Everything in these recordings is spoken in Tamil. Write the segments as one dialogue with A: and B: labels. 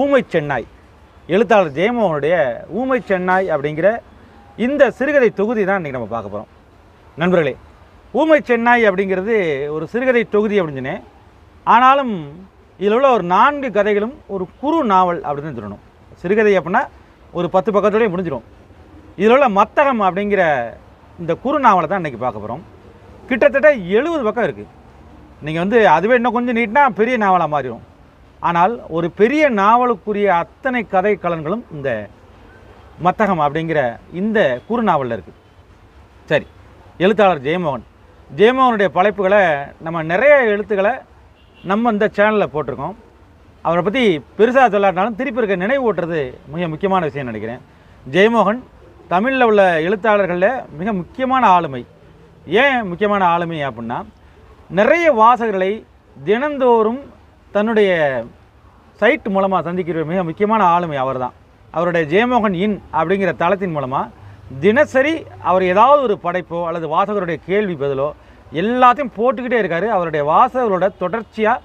A: ஊமை சென்னாய். எழுத்தாளர் ஜெயமோகனுடைய ஊமை சென்னாய் அப்படிங்கிற இந்த சிறுகதை தொகுதி தான் இன்றைக்கி நம்ம பார்க்க போகிறோம் நண்பர்களே ஊமை சென்னாய் அப்படிங்கிறது ஒரு சிறுகதை தொகுதி அப்படின்னு சொன்னேன் ஆனாலும் இதில் உள்ள ஒரு நான்கு கதைகளும் ஒரு குறு நாவல் அப்படின்னு சொல்லணும் சிறுகதை அப்படின்னா ஒரு பத்து பக்கத்தோடய முடிஞ்சிடும். இதில் உள்ள மத்தகம் அப்படிங்கிற இந்த குறு நாவலை தான் இன்றைக்கி பார்க்க போகிறோம் கிட்டத்தட்ட எழுபது பக்கம் இருக்குது நீங்கள் வந்து அதுவே இன்னும் கொஞ்சம் நீட்டினா பெரிய நாவலாக மாறிடும். ஆனால் ஒரு பெரிய நாவலுக்குரிய அத்தனை கதை கலன்களும் இந்த மத்தகம் அப்படிங்கிற இந்த குறு நாவலில் இருக்குது. சரி எழுத்தாளர் ஜெயமோகன். ஜெயமோகனுடைய படைப்புகளை நம்ம நிறைய எழுத்துக்களை நம்ம இந்த சேனலில் போட்டிருக்கோம். அவரை பற்றி பெருசாக சொல்லாட்டினாலும் திருப்பி இருக்க நினைவு ஓட்டுறது மிக முக்கியமான விஷயம் நினைக்கிறேன். ஜெயமோகன் தமிழில் உள்ள எழுத்தாளர்களில் மிக முக்கியமான ஆளுமை. ஏன் முக்கியமான ஆளுமை அப்படின்னா நிறைய வாசகர்களை தினந்தோறும் தன்னுடைய சைட் மூலமாக சந்திக்கிற மிக முக்கியமான ஆளுமை அவர் தான் அவருடைய ஜெயமோகன் இன் அப்படிங்கிற தளத்தின் மூலமாக தினசரி அவர் ஏதாவது ஒரு படைப்போ அல்லது வாசகருடைய கேள்வி பதிலோ எல்லாத்தையும் போட்டுக்கிட்டே இருக்காரு. அவருடைய வாசகர்களோட தொடர்ச்சியாக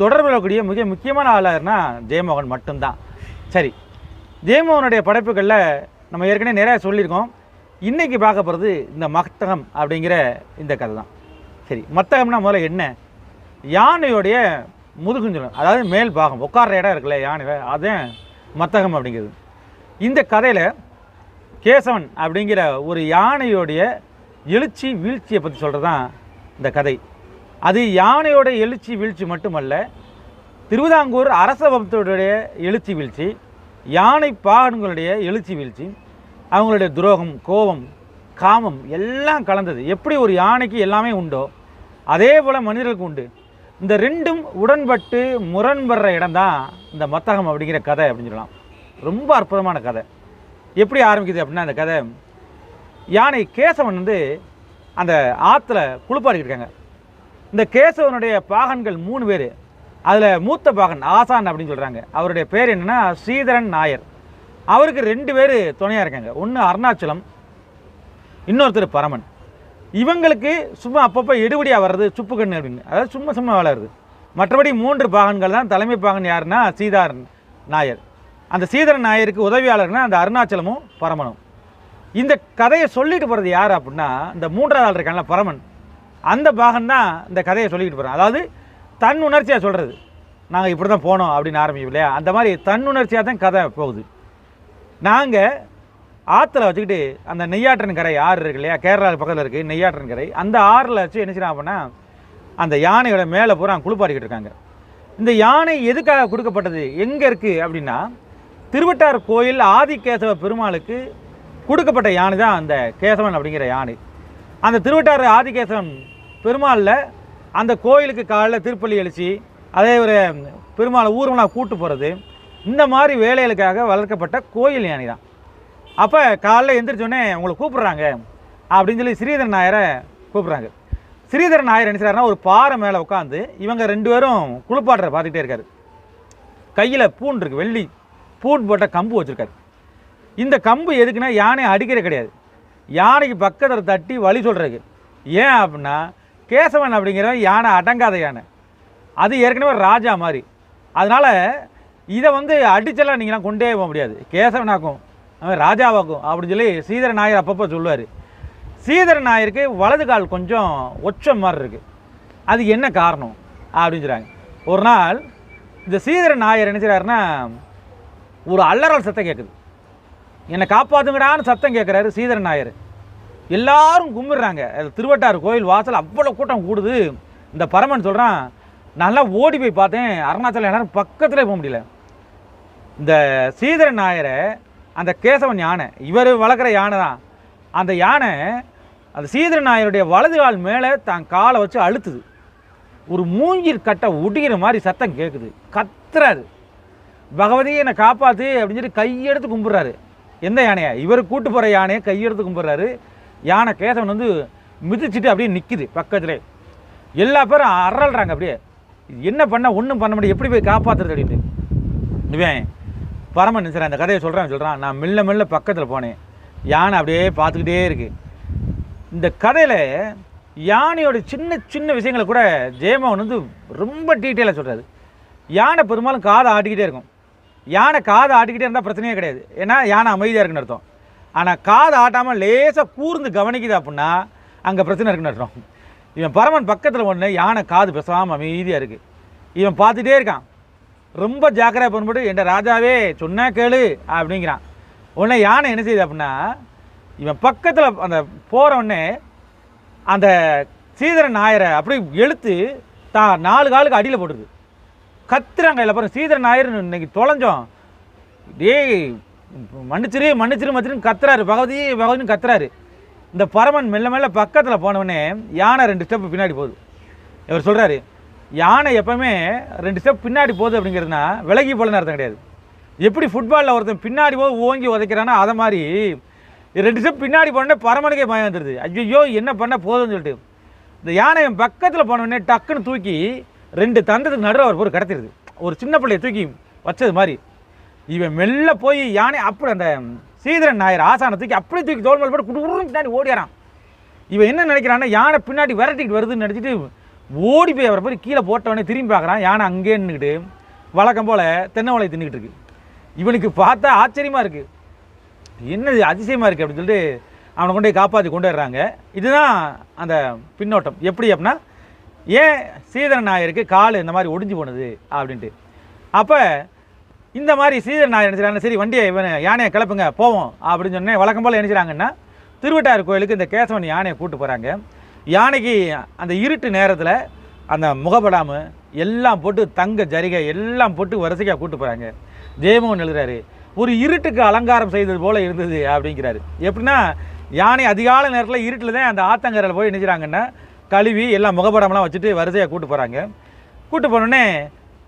A: தொடர்புடக்கூடிய மிக முக்கியமான ஆளாருன்னா ஜெயமோகன் மட்டும்தான். சரி ஜெயமோகனுடைய படைப்புகளில் நம்ம ஏற்கனவே நிறையா சொல்லியிருக்கோம். இன்றைக்கி பார்க்க போகிறது இந்த மத்தகம் அப்படிங்கிற இந்த கதை தான் சரி மத்தகம்னா முதல்ல என்ன? யானையோடைய முதுகுன்னு அதாவது மேல் பாகம் உட்கார்ற இடம் இருக்குல்ல யானை அதே மத்தகம் அப்படிங்கிறது. இந்த கதையில் கேசவன் அப்படிங்கிற ஒரு யானையோடைய எழுச்சி வீழ்ச்சியை பற்றி சொல்கிறது தான் இந்த கதை. அது யானையோட எழுச்சி வீழ்ச்சி மட்டுமல்ல திருவிதாங்கூர் அரச வம்சத்துடைய எழுச்சி வீழ்ச்சி யானை பாகன்களுடைய எழுச்சி வீழ்ச்சி அவங்களுடைய துரோகம் கோபம் காமம் எல்லாம் கலந்தது. எப்படி ஒரு யானைக்கு எல்லாமே உண்டோ அதே போல் மனிதர்களுக்கு உண்டு. இந்த ரெண்டும் உடன்பட்டு முரண்படுற இடம்தான் இந்த மத்தகம் அப்படிங்கிற கதை அப்படின்னு சொல்லலாம். ரொம்ப அற்புதமான கதை. எப்படி ஆரம்பிக்குது அப்படின்னா அந்த கதை யானை கேசவன் வந்து அந்த ஆற்றுல குளிப்பாடிக்கிட்டு இருக்காங்க. இந்த கேசவனுடைய பாகன்கள் மூணு பேர். அதில் மூத்த பாகன் ஆசான் அப்படின்னு சொல்கிறாங்க அவருடைய பேர் என்னென்னா ஸ்ரீதரன் நாயர். அவருக்கு ரெண்டு பேர் துணையாக இருக்காங்க. ஒன்று அருணாச்சலம் இன்னொருத்தர் பரமன். இவங்களுக்கு சும்மா அப்பப்போ எடுபடியாக வர்றது சுப்பு கண்ணு அப்படின்னு. அதாவது சும்மா சும்மா வளருது. மற்றபடி மூன்று பாகன்கள் தான் தலைமை பாகன் யாருன்னா சீதாரன் நாயர். அந்த சீதரன் நாயருக்கு உதவியாளர்னா அந்த அருணாச்சலமும் பரமனும். இந்த கதையை சொல்லிட்டு போகிறது யார் அப்படின்னா இந்த மூன்றாவது ஆள் இருக்காங்களா பரமன். அந்த பாகன் தான் இந்த கதையை சொல்லிக்கிட்டு போகிறான் அதாவது தன் உணர்ச்சியாக சொல்கிறது நாங்கள் இப்படி தான் போனோம் அப்படின்னு ஆரம்பிக்கும் இல்லையா? அந்த மாதிரி தன் உணர்ச்சியாக தான் கதை போகுது. நாங்கள் ஆற்றுல வச்சுக்கிட்டு அந்த நெய்யாற்றன் கரை ஆறு இருக்கு இல்லையா? கேரளா பக்கத்தில் இருக்குது நெய்யாற்றன் கரை. அந்த ஆறில் வச்சு என்ன செய்யறான் அப்படின்னா அந்த யானையோட மேலே பூரா குளிப்பாடிக்கிட்டு இருக்காங்க. இந்த யானை எதுக்காக கொடுக்கப்பட்டது? எங்கே இருக்குது அப்படின்னா திருவட்டார் கோயில் ஆதிகேசவ பெருமாளுக்கு கொடுக்கப்பட்ட யானை தான் அந்த கேசவன் அப்படிங்கிற யானை. அந்த திருவட்டார் ஆதிகேசவன் பெருமாளில் அந்த கோயிலுக்கு காலைல திருப்பள்ளி எழுச்சி அதே ஒரு பெருமாளை ஊர்வலாக கூட்டு போகிறது இந்த மாதிரி வேலைகளுக்காக வளர்க்கப்பட்ட கோயில் யானை தான் அப்போ காலைல எந்திரிச்சோடனே உங்களை கூப்பிட்றாங்க அப்படின்னு சொல்லி ஸ்ரீதரன் நாயரை கூப்பிட்றாங்க. ஸ்ரீதரன் நாயர் என்ன செய்றாருன்னா ஒரு பாறை மேலே உட்காந்து இவங்க ரெண்டு பேரும் குளிப்பாடுற பார்த்துக்கிட்டே இருக்காரு. கையில் பூன் இருக்கு வெள்ளி பூன் போட்ட கம்பு வச்சுருக்காரு. இந்த கம்பு எதுக்குன்னா யானையை அடிக்கிற கிடையாது. யானைக்கு பக்கத்தில் தட்டி வழி சொல்கிறதுக்கு ஏன் அப்படின்னா கேசவன் அப்படிங்கிறவன் யானை அடங்காத யானை. அது ஏற்கனவே ராஜா மாதிரி. அதனால் இதை வந்து அடிச்செல்லாம் நீங்களாம் கொண்டே போக முடியாது. கேசவனாக்கும் அவன் ராஜாவாக்கும். அப்படின்னு சொல்லி சீதர நாயர் அப்பப்போ சொல்லுவார். சீதர நாயருக்கு வலது கால் கொஞ்சம் ஒச்சம் மாதிரி இருக்குது அது என்ன காரணம்? அப்படின்னு சொல்கிறாங்க ஒரு நாள் இந்த சீதர நாயர் என்ன செய்கிறாருன்னா ஒரு அல்லறல் சத்தம் கேட்குது என்னை காப்பாற்றுங்கடான்னு சத்தம் கேட்குறாரு சீதர நாயர். எல்லாரும் கும்பிடுறாங்க. அது திருவட்டார் கோயில் வாசல் அவ்வளோ கூட்டம் கூடுது. இந்த பரமன் சொல்கிறான் நல்லா ஓடி போய் பார்த்தேன். அருணாச்சலம் எல்லாரும் பக்கத்தில் போக முடியல. இந்த சீதர நாயரை அந்த கேசவன் யானை இவர் வளர்க்குற யானை தான். அந்த யானை அந்த சீதர நாயருடைய வலது கால் மேலே தான் காலை வச்சு அழுத்துது. ஒரு மூஞ்சில் கட்டை ஒடிக்கிற மாதிரி சத்தம் கேட்குது கத்துறாரு. பகவதியை என்னை காப்பாற்று அப்படின்னு சொல்லி கையெடுத்து கும்பிட்றாரு. எந்த யானையை? இவர் கூட்டு போகிற யானையை கையெடுத்து கும்பிட்றாரு. யானை கேசவன் வந்து மிதிச்சிட்டு அப்படியே நிற்கிது பக்கத்தில். எல்லா பேரும் அரள்றாங்க அப்படியே. என்ன பண்ண ஒன்றும் பண்ண முடியும் எப்படி போய் காப்பாற்றுறது அப்படின்ட்டு இவன் பரமன் சார் அந்த கதையை சொல்கிறேன் சொல்கிறான் நான் மெல்ல மெல்ல பக்கத்தில் போனேன். யானை அப்படியே பார்த்துக்கிட்டே இருக்கு. இந்த கதையில் யானையோட சின்ன சின்ன விஷயங்களை கூட ஜெயமோகன் வந்து ரொம்ப டீட்டெயிலாக சொல்கிறாரு யானை பெரும்பாலும் காதை ஆட்டிக்கிட்டே இருக்கும். யானை காதை ஆட்டிக்கிட்டே இருந்தால் பிரச்சனையே கிடையாது. ஏன்னா யானை அமைதியாக இருக்குன்னு அர்த்தம். ஆனால் காதை ஆட்டாமல் லேசாக கூர்ந்து கவனிக்குது அப்படின்னா அங்கே பிரச்சனை இருக்குன்னு அர்த்தம். இவன் பரமன் பக்கத்தில் ஒன்று யானை காது பேசாமல் அமைதியாக இருக்குது இவன் பார்த்துட்டே இருக்கான். ரொம்ப ஜாக்கிரதை பண்ணும்போது என் ராஜாவே சொன்னா கேளு அப்படிங்கிறான். உடனே யானை என்ன செய்யுது அப்படின்னா இவன் பக்கத்தில் அந்த போகிறவொடனே அந்த சீதரன் நாயரை அப்படியே எழுத்து தான் நாலு காலுக்கு அடியில் போட்டுருது. கத்துறாங்க இல்லை பாருங்க சீதரன் நாயர் இன்னைக்கு தொலைஞ்சோம். டேய் மன்னிச்சிரு மன்னிச்சிரு மன்னிச்சிரு கத்துறாரு. பகவதி பகவதினு கத்துறாரு. இந்த பரமன் மெல்ல மெல்ல பக்கத்தில் போனவொடனே யானை ரெண்டு ஸ்டெப் பின்னாடி போகுது. இவர் சொல்கிறாரு யானை எப்பவுமே ரெண்டு ஸ்டெப் பின்னாடி போகுது அப்படிங்கிறதுனா விலகி போலன்னு அர்த்தம் கிடையாது. எப்படி ஃபுட்பாலில் ஒருத்தன் பின்னாடி போய் ஓங்கி உதைக்கிறானோ அதை மாதிரி ரெண்டு ஸ்டெப் பின்னாடி போனோடனே பரமனுக்கே பயம் வந்துடுது ஐயோ என்ன பண்ண போதும்னு சொல்லிட்டு. இந்த யானை என் பக்கத்தில் போனோடனே டக்குன்னு தூக்கி ரெண்டு தந்தத்துக்கு நடுவில் அவர் போய் கிடச்சிருது ஒரு சின்ன பிள்ளைய தூக்கி வச்சது மாதிரி. இவன் மெல்ல போய் யானை அப்படி அந்த சீதரன் நாயர் ஆசானை தூக்கி அப்படியே தூக்கி தோல் மேல் போட்டு குடுகுடுன்னு பின்னாடி ஓடிறான் இவன் என்ன நினைக்கிறான்னா யானை பின்னாடி விரட்டிக்கிட்டு வருதுன்னு நினச்சிட்டு ஓடி போய் அவரை போய் கீழே போட்டவனே திரும்பி பார்க்குறான். யானை அங்கே நின்றுக்கிட்டு வழக்கம் போல் தென்னை தின்னுக்கிட்டு இருக்கு. இவனுக்கு பார்த்தா ஆச்சரியமாக இருக்குது என்னது அதிசயமாக இருக்குது அப்படின்னு சொல்லிட்டு அவனை கொண்டு போய் காப்பாற்றி கொண்டு வர்றாங்க இதுதான் அந்த பின்னோட்டம். எப்படி அப்படின்னா ஏன் சீதரன் நாயருக்கு கால் இந்த மாதிரி ஒடிஞ்சு போனது அப்படின்ட்டு. அப்போ இந்த மாதிரி சீதன நாயர் நினைச்சாங்க சரி வண்டியை இவன் யானையை கிளப்புங்க போவோம் அப்படின்னு சொன்னேன் வழக்கம் போல் நினைச்சாங்கன்னா திருவட்டார் கோயிலுக்கு இந்த கேசவன் யானையை கூப்பிட்டு போகிறாங்க யானைக்கு அந்த இருட்டு நேரத்தில் அந்த முகப்படாம எல்லாம் போட்டு தங்க ஜரிகை எல்லாம் போட்டு வரிசையாக கூட்டு போகிறாங்க ஜெயமோகன் எழுதுறாரு ஒரு இருட்டுக்கு அலங்காரம் செய்தது போல் இருந்தது அப்படிங்கிறாரு. எப்படின்னா யானை அதிகாலை நேரத்தில் இருட்டில் தான் அந்த ஆத்தங்கரையில் போய் நினைச்சாங்கன்னா கழுவி எல்லாம் முகப்படமெல்லாம் வச்சுட்டு வரிசையாக கூட்டு போகிறாங்க கூட்டு போனோடனே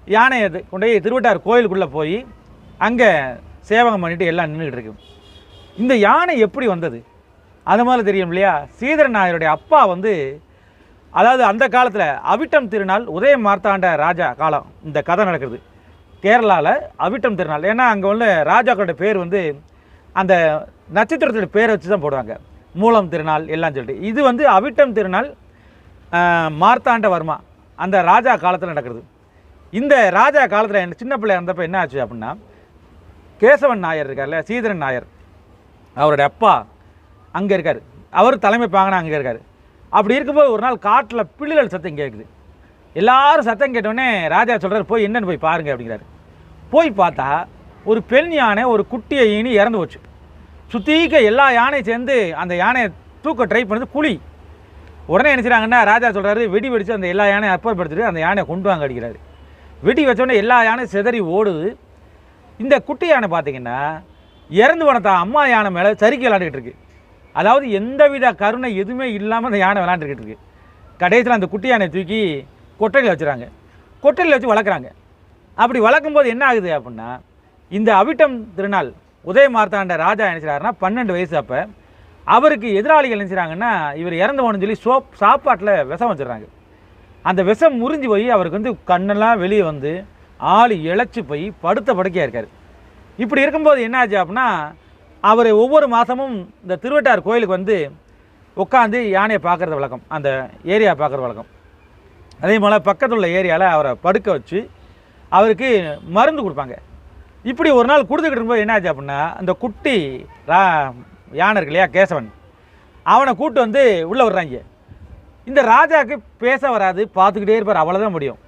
A: யானையை கொண்டு போய் திருவட்டார் கோயிலுக்குள்ளே போய் அங்கே சேவகம் பண்ணிட்டு எல்லாம் நின்றுக்கிட்டு இருக்கு. இந்த யானை எப்படி வந்தது? அது மாதிரி தெரியும் இல்லையா? சீதரன் நாயருடைய அப்பா வந்து அதாவது அந்த காலத்தில் அவிட்டம் திருநாள் உதய மார்த்தாண்ட ராஜா காலம் இந்த கதை நடக்குது. கேரளாவில் அவிட்டம் திருநாள். ஏன்னா அங்கே உள்ள ராஜாக்களோட பேர் வந்து அந்த நட்சத்திரத்தோட பேரை வச்சு தான் போடுவாங்க. மூலம் திருநாள் எல்லாம் சொல்லிட்டு. இது வந்து அவிட்டம் திருநாள் மார்த்தாண்டவர்மா மார்த்தாண்ட வர்மா அந்த ராஜா காலத்தில் நடக்கிறது இந்த ராஜா காலத்தில் என்ன சின்ன பிள்ளை இருந்தப்போ என்ன ஆச்சு அப்படின்னா கேசவன் நாயர் இருக்கார்ல சீதரன் நாயர் அவருடைய அப்பா அங்கே இருக்கார். அவர் தலைமை பாங்கனா அங்கே இருக்கார். அப்படி இருக்கும்போது ஒரு நாள் காட்டில் பிள்ளைகள் சத்தம் கேட்குது எல்லாரும் சத்தம் கேட்டோடனே ராஜா சொல்கிறார் போய் என்னென்னு போய் பாருங்கள் அப்படிங்கிறாரு. போய் பார்த்தா ஒரு பெண் யானை ஒரு குட்டியை ஈனி இறந்து போச்சு. சுத்திக்க எல்லா யானையும் சேர்ந்து அந்த யானையை தூக்க ட்ரை பண்ணது குழி. உடனே என்ன ராஜா சொல்கிறாரு வெடி வெடிச்சு அந்த எல்லா யானையும் அப்புறப்படுத்திட்டு அந்த யானையை கொண்டு வாங்க அடிக்கிறாரு வெடி வச்சோடனே எல்லா யானையும் சிதறி ஓடுது. இந்த குட்டி யானை பார்த்தீங்கன்னா இறந்து போன தான் அம்மா யானை மேலே சறுக்கி விளாண்டுக்கிட்டு இருக்குது அதாவது எந்தவித கருணை எதுவுமே இல்லாமல் அந்த யானை விளாண்டுக்கிட்டு இருக்குது கடைசியில் அந்த குட்டி யானையை தூக்கி கொட்டையில் வச்சுறாங்க. கொட்டையில் வச்சு வளர்க்குறாங்க. அப்படி வளர்க்கும்போது என்ன ஆகுது அப்படின்னா இந்த அவிட்டம் திருநாள் உதய மார்த்தாண்ட ராஜா என்ன பன்னெண்டு வயசு அப்போ அவருக்கு எதிராளிகள் என்ன இவர் இறந்து போகணும்னு சொல்லி சோப் சாப்பாட்டில் விஷம் வச்சிடுறாங்க. அந்த விஷம் முறிஞ்சு போய் அவருக்கு வந்து கண்ணெல்லாம் வெளியே வந்து ஆள் இழைச்சி போய் படுத்த படுக்கையாக இருக்கார். இப்படி இருக்கும்போது என்ன ஆச்சு அப்படின்னா அவர் ஒவ்வொரு மாதமும் இந்த திருவட்டார் கோயிலுக்கு வந்து உட்காந்து யானையை பார்க்குறது வழக்கம் அந்த ஏரியா பார்க்குற வழக்கம். அதே போல் பக்கத்தில் உள்ள ஏரியாவில் அவரை படுக்க வச்சு அவருக்கு மருந்து கொடுப்பாங்க. இப்படி ஒரு நாள் கொடுத்துக்கிட்டு இருக்கும்போது என்ன ஆச்சு அப்படின்னா அந்த குட்டி ரா யானை இருக்கு இல்லையா கேசவன் அவனை கூட்டு வந்து உள்ளே விடுறாங்க. இந்த ராஜாவுக்கு பேச வராது பார்த்துக்கிட்டே இருப்பார் அவ்வளோதான் முடியும்.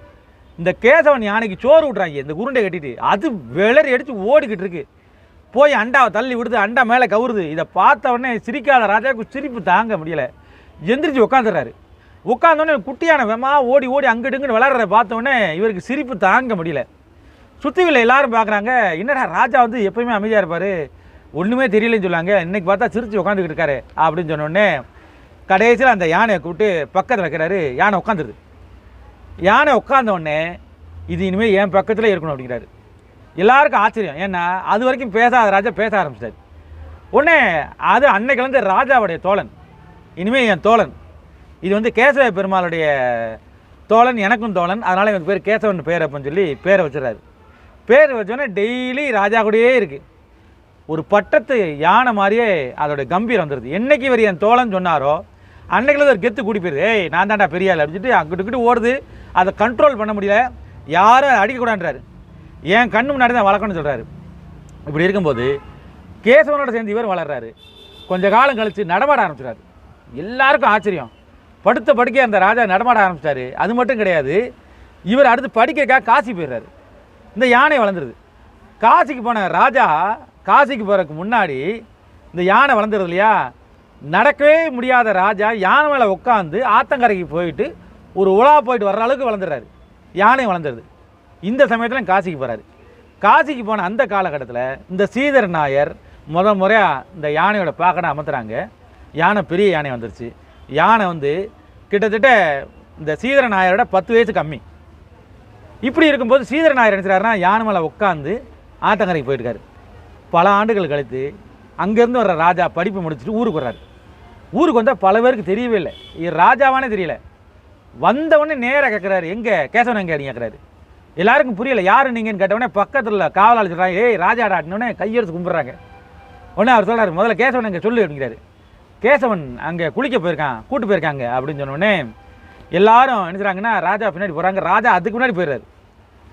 A: இந்த கேசவன் யானைக்கு சோறு விட்றாங்க இந்த உருண்டை கட்டிட்டு அது விளறி அடித்து ஓடிக்கிட்டு இருக்குது போய் அண்டாவை தள்ளி விடுது அண்டா மேலே கவுருது. இதை பார்த்த உடனே சிரிக்காத ராஜாவுக்கு சிரிப்பு தாங்க முடியல. எந்திரிச்சு உட்காந்துடுறாரு உட்காந்தோடனே குட்டியான வெமா ஓடி ஓடி அங்கிட்டு விளாட்றத பார்த்த இவருக்கு சிரிப்பு தாங்க முடியல. சுற்றிவில் எல்லாரும் பார்க்குறாங்க என்னடா ராஜா வந்து எப்பயுமே அமைதியாக இருப்பார்? ஒன்றுமே தெரியலன்னு சொல்லாங்க இன்றைக்கி பார்த்தா சிரித்து உட்காந்துக்கிட்டு இருக்காரு அப்படின்னு சொன்னோடனே கடைசியில் அந்த யானையை கூப்பிட்டு பக்கத்தில் வைக்கிறாரு. யானை உட்காந்துருது யானை உட்காந்தோடனே இது இனிமேல் என் பக்கத்தில் இருக்கணும் அப்படிங்கிறாரு. எல்லாருக்கும் ஆச்சரியம். ஏன்னா அது வரைக்கும் பேசாத ராஜா பேச ஆரம்பிச்சிட்டாரு. உடனே அது அன்னைக்கிழந்து ராஜாவுடைய தோழன். இனிமேல் என் தோழன். இது வந்து கேசவ பெருமாளுடைய தோழன் எனக்கும் தோழன். அதனால் இவனுக்கு பேர் கேசவன் பேர் அப்படின்னு சொல்லி பேரை வச்சிடறாரு. பேர் வச்சோன்னே டெய்லி ராஜா கூடயே இருக்குது ஒரு பட்டத்து யானை மாதிரியே அதோடைய கம்பீரம் வந்துடுது என்னைக்கு இவர் என் தோழன் சொன்னாரோ அன்னைக்குள்ள ஒரு கெத்து குடிப்பிடுது ஏய் நான் தான்டா பெரிய ஆள் அப்படின்னு சொல்லிட்டு அங்கிட்டு ஓடுது. அதை கண்ட்ரோல் பண்ண முடியல. யாரும் அடிக்கக்கூடாதுன்றாரு. என் கண்ணு முன்னாடி தான் வளர்க்கணும்னு சொல்கிறாரு இப்படி இருக்கும்போது கேசவனோட சேர்ந்து இவர் வளர்றாரு. கொஞ்ச காலம் கழித்து நடமாட ஆரம்பிச்சிட்டாரு. எல்லாருக்கும் ஆச்சரியம். படுத்த படுக்கையாக அந்த ராஜா நடமாட ஆரம்பிச்சிட்டாரு. அது மட்டும் கிடையாது இவர் அடுத்து படிக்கிறக்காக காசி போயிடுறாரு. இந்த யானை வளர்ந்துருது. காசிக்கு போன ராஜா காசிக்கு போகிறதுக்கு முன்னாடி இந்த யானை வளர்ந்துருது இல்லையா? நடக்கவே முடியாத ராஜா யானை மேலே உட்காந்து ஆத்தங்கரைக்கு போயிட்டு ஒரு உலா போயிட்டு வர்ற அளவுக்கு வளர்ந்துடுறாரு. யானை வளர்ந்துருது. இந்த சமயத்தில் காசிக்கு போகிறாரு காசிக்கு போன அந்த காலகட்டத்தில் இந்த சீதர் நாயர் முத முறையாக இந்த யானையோட பாக்கடை அமர்த்துறாங்க யானை பெரிய யானை வந்துருச்சு. யானை வந்து கிட்டத்தட்ட இந்த சீதர நாயரோட பத்து வயசு கம்மி. இப்படி இருக்கும்போது சீதர நாயர் என்ன யானை மேலே உட்காந்து ஆத்தங்கரைக்கு போயிருக்காரு பல ஆண்டுகள் கழித்து அங்கேருந்து வர்ற ராஜா படிப்பு முடிச்சுட்டு ஊருக்கு வர்றாரு. ஊருக்கு வந்தால் பல பேருக்கு தெரியவே இல்லை. ராஜாவானே தெரியல. வந்தவொடனே நேராக கேட்குறாரு எங்கே கேசவன் எங்கே கேட்குறாரு எல்லாருக்கும் புரியல யார் நீங்கன்னு கேட்டவொடனே பக்கத்தில் காவலாளி சொல்கிறாங்க ஏய் ராஜாடா உடனே கையெடுத்து கும்பிட்றாங்க. உடனே அவர் சொல்கிறார் முதல்ல கேசவன் அங்கே சொல்லு அப்படிங்கிறாரு. கேசவன் அங்கே குளிக்க போயிருக்கான் கூட்டு போயிருக்காங்க அப்படின்னு சொன்னோடனே எல்லாரும் என்ன ராஜா பின்னாடி போகிறாங்க ராஜா அதுக்கு முன்னாடி போயிடுறாரு.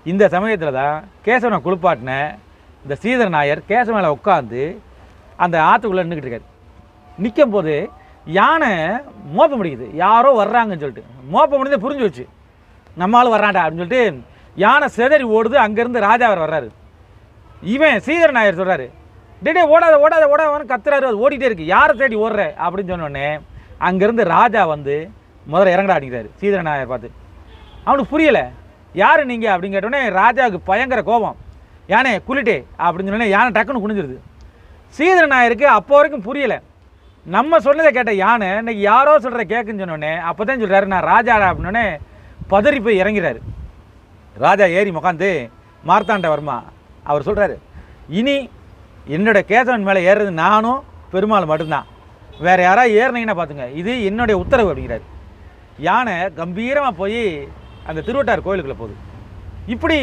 A: இந்த சமயத்தில் தான் கேசவனை குளிப்பாட்டின இந்த ஸ்ரீதர் நாயர் கேசவன் மேலே உட்காந்து அந்த ஆற்றுக்குள்ளே நின்றுக்கிட்டு இருக்காரு. நிற்கும் போது யானை மோப்பம் முடிக்குது யாரோ வர்றாங்கன்னு சொல்லிட்டு மோப்பம் முடிஞ்சு புரிஞ்சு வச்சு நம்மளால் வர்றான்டா அப்படின்னு சொல்லிட்டு யானை செதறி ஓடுது அங்கேருந்து ராஜாவர் வர்றாரு. இவன் சீதர நாயர் சொல்கிறாரு டேடே ஓடாத ஓடாத ஓடாதவன்னு கத்துறாரு அது ஓடிட்டே இருக்கு. யாரை தேடி ஓடுற? அப்படின்னு சொன்னோடனே அங்கேருந்து ராஜா வந்து முதல்ல இறங்கடா அடிக்கிறாரு சீதர நாயர் பார்த்து. அவனுக்கு புரியலை யார் நீங்கள் அப்படின்னு கேட்டோடனே ராஜாவுக்கு பயங்கர கோபம். யானே குளிட்டே அப்படின்னு சொன்னோடனே யானை டக்குன்னு குனிஞ்சிருது. சீதர நாயருக்கு அப்போ வரைக்கும் புரியலை. நம்ம சொன்னதை கேட்ட யானை இன்னைக்கு யாரோ சொல்கிற கேட்குன்னு சொன்னோடனே அப்போ தான் சொல்கிறாரு நான் ராஜா அப்படின்னோடனே பதறி போய் இறங்கிறாரு. ராஜா ஏறி உக்காந்து மார்த்தாண்ட வர்மா அவர் சொல்கிறாரு இனி என்னுடைய கேசவன் மேலே ஏறுறது நானும் பெருமாள் மட்டும்தான். வேறு யாராவது ஏறினீங்கன்னா பார்த்துங்க இது என்னுடைய உத்தரவு அப்படிங்கிறாரு. யானை கம்பீரமாக போய் அந்த திருவட்டார் கோயிலுக்குள்ளே போகுது. இப்படி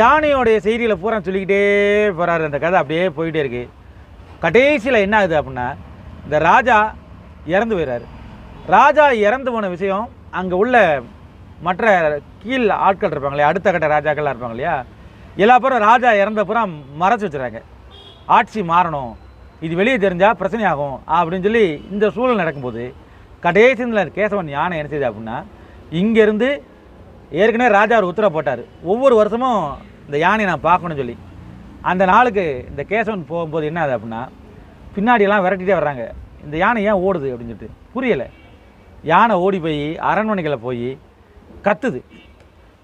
A: யானையோடைய செய்திகளை பூரா சொல்லிக்கிட்டே போகிறாரு அந்த கதை அப்படியே போயிட்டே இருக்கு. கடைசியில் என்ன ஆகுது அப்படின்னா இந்த ராஜா இறந்து போயிடுறாரு ராஜா இறந்து போன விஷயம் அங்கே உள்ள மற்ற கீழ் ஆட்கள் இருப்பாங்களே அடுத்த கட்ட ராஜாக்கள்லாம் இருப்பாங்க இல்லையா எல்லா பேரும் ராஜா இறந்த புறம் மறைச்சி வச்சுறாங்க ஆட்சி மாறணும் இது வெளியே தெரிஞ்சால் பிரச்சனையாகும் அப்படின்னு சொல்லி இந்த சூழல் நடக்கும்போது கடைசியில் கேசவன் யானை என்ன செய்யுது அப்படின்னா இங்கேருந்து ஏற்கனவே ராஜா ஒரு உத்தரவு போட்டார். ஒவ்வொரு வருஷமும் இந்த யானையை நான் பார்க்கணும்னு சொல்லி. அந்த நாளுக்கு இந்த கேசவன் போகும்போது என்ன ஆகுது அப்படின்னா பின்னாடியெல்லாம் விரட்டிகிட்டே வர்றாங்க. இந்த யானை ஏன் ஓடுது அப்படின்னு சொல்லிட்டு புரியலை. யானை ஓடி போய் அரண்மனைகளை போய் கத்துது.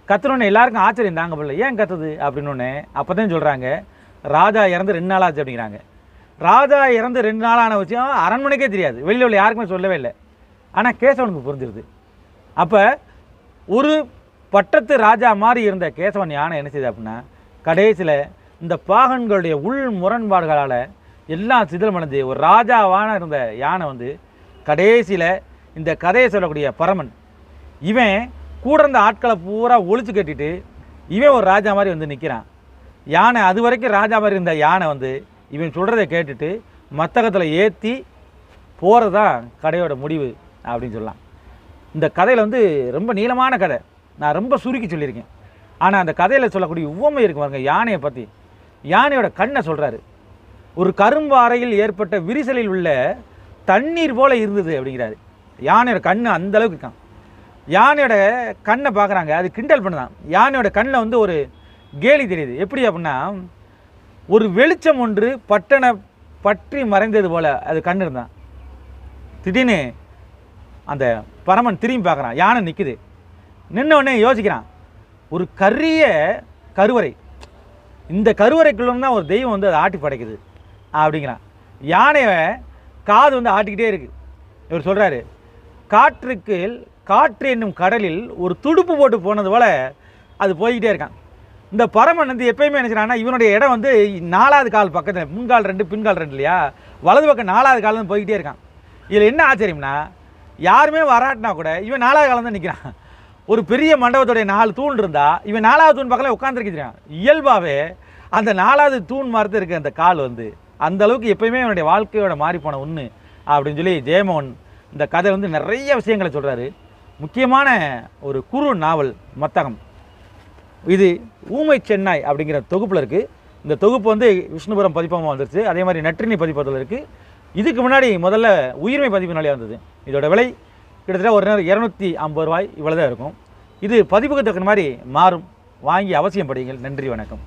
A: கத்துனோடனே எல்லாருக்கும் ஆச்சரியம் தாங்க பிள்ளை ஏன் கத்துது? அப்படின்னோடனே அப்போ தான் சொல்கிறாங்க ராஜா இறந்து ரெண்டு நாள் ஆச்சு அப்படிங்கிறாங்க. ராஜா இறந்து ரெண்டு நாளான விஷயம் அரண்மனைக்கே தெரியாது. வெளியில் உள்ள யாருக்குமே சொல்லவே இல்லை. ஆனால் கேசவனுக்கு புரிஞ்சிருது. அப்போ ஒரு பட்டத்து ராஜா மாதிரி இருந்த கேசவன் யானை என்ன செய்யுது அப்படின்னா கடைசியில் இந்த பாகன்களுடைய உள் முரண்பாடுகளால் எல்லாம் சிதிலமடைஞ்சு ஒரு ராஜாவான இருந்த யானை வந்து கடைசியில் இந்த கதையை சொல்லக்கூடிய பரமன் இவன் கூட இருந்த ஆட்களை பூரா ஒழிச்சு கட்டிட்டு இவன் ஒரு ராஜா மாதிரி வந்து நிற்கிறான் யானை அது வரைக்கும் ராஜா மாதிரி இருந்த யானை வந்து இவன் சொல்கிறத கேட்டுட்டு மத்தகத்தில் ஏற்றி போகிறது தான் கடையோட முடிவு அப்படின்னு சொல்லலாம். இந்த கதையில் வந்து ரொம்ப நீளமான கதை. நான் ரொம்ப சுருக்கி சொல்லியிருக்கேன். ஆனால் அந்த கதையில் சொல்லக்கூடிய உவமை இருக்கு பாருங்க யானையை பற்றி யானையோட கண்ணை சொல்கிறாரு ஒரு கரும்பாறையில் ஏற்பட்ட விரிசலில் உள்ள தண்ணீர் போல இருந்தது அப்படிங்கிறாரு. யானையோட கண் அந்த அளவுக்கு இருக்கான். யானையோட கண்ணை பார்க்குறாங்க. அது கிண்டல் பண்ணுதான். யானையோட கண்ணில் வந்து ஒரு கேலி தெரியுது. எப்படி அப்படின்னா ஒரு வெளிச்சம் ஒன்று பட்டனை பற்றி மறைந்தது போல் அது கண் இருந்தான். திடீர்னு அந்த பரமன் திரும்பி பார்க்குறான். யானை நிற்குது நின்ன உடனே யோசிக்கிறான். ஒரு கரிய கருவறை. இந்த கருவறைக்குள்ள தான் ஒரு தெய்வம் வந்து அதை ஆட்டி படைக்குது அப்படிங்கிறான். யானையை காது வந்து ஆட்டிக்கிட்டே இருக்குது இவர் சொல்கிறாரு காற்றுக்கு காற்று என்னும் கடலில் ஒரு துடுப்பு போட்டு போனது போல் அது போய்கிட்டே இருக்கான். இந்த பரமன் வந்து எப்பயுமே நினைக்கிறான்னா இவனுடைய இடம் வந்து நாலாவது கால் பக்கத்தில் முன்கால் ரெண்டு பின்கால் ரெண்டு இல்லையா? வலது பக்கம் நாலாவது கால் வந்து போய்கிட்டே இருக்கான். இதில் என்ன ஆச்சரியம்னா யாருமே வராட்டினா கூட இவன் நாலாவது காலம் தான் நிற்கிறான் ஒரு பெரிய மண்டபத்துடைய நாலு தூண் இருந்தால் இவன் நாலாவது தூண் பக்கத்தில் உட்காந்துருக்கிறான் இயல்பாகவே அந்த நாலாவது தூண் மாதிரி இருக்க அந்த கால் வந்து அந்த அளவுக்கு எப்பயுமே அவனுடைய வாழ்க்கையோட மாறிப்போன ஒன்று அப்படின்னு சொல்லி ஜெயமோகன் இந்த கதை வந்து நிறைய விஷயங்களை சொல்கிறாரு முக்கியமான ஒரு குறு நாவல் மத்தகம். இது ஊமை சென்னாய் அப்படிங்கிற தொகுப்பில் இருக்குது இந்த தொகுப்பு வந்து விஷ்ணுபுரம் பதிப்பகமாக வந்துருச்சு. அதே மாதிரி நற்றினி பதிப்பகத்தில் இருக்குது இதுக்கு முன்னாடி முதல்ல உயிர்மை பதிப்பு நிலையாக வந்தது. இதோட விலை கிட்டத்தட்ட ஒரு நேரம் இரநூத்தி ஐம்பது ரூபாய் இவ்வளோ தான் இருக்கும். இது பதிப்புக்கு தக்க மாதிரி மாறும். வாங்கி அவசியம் படியுங்கள். நன்றி வணக்கம்.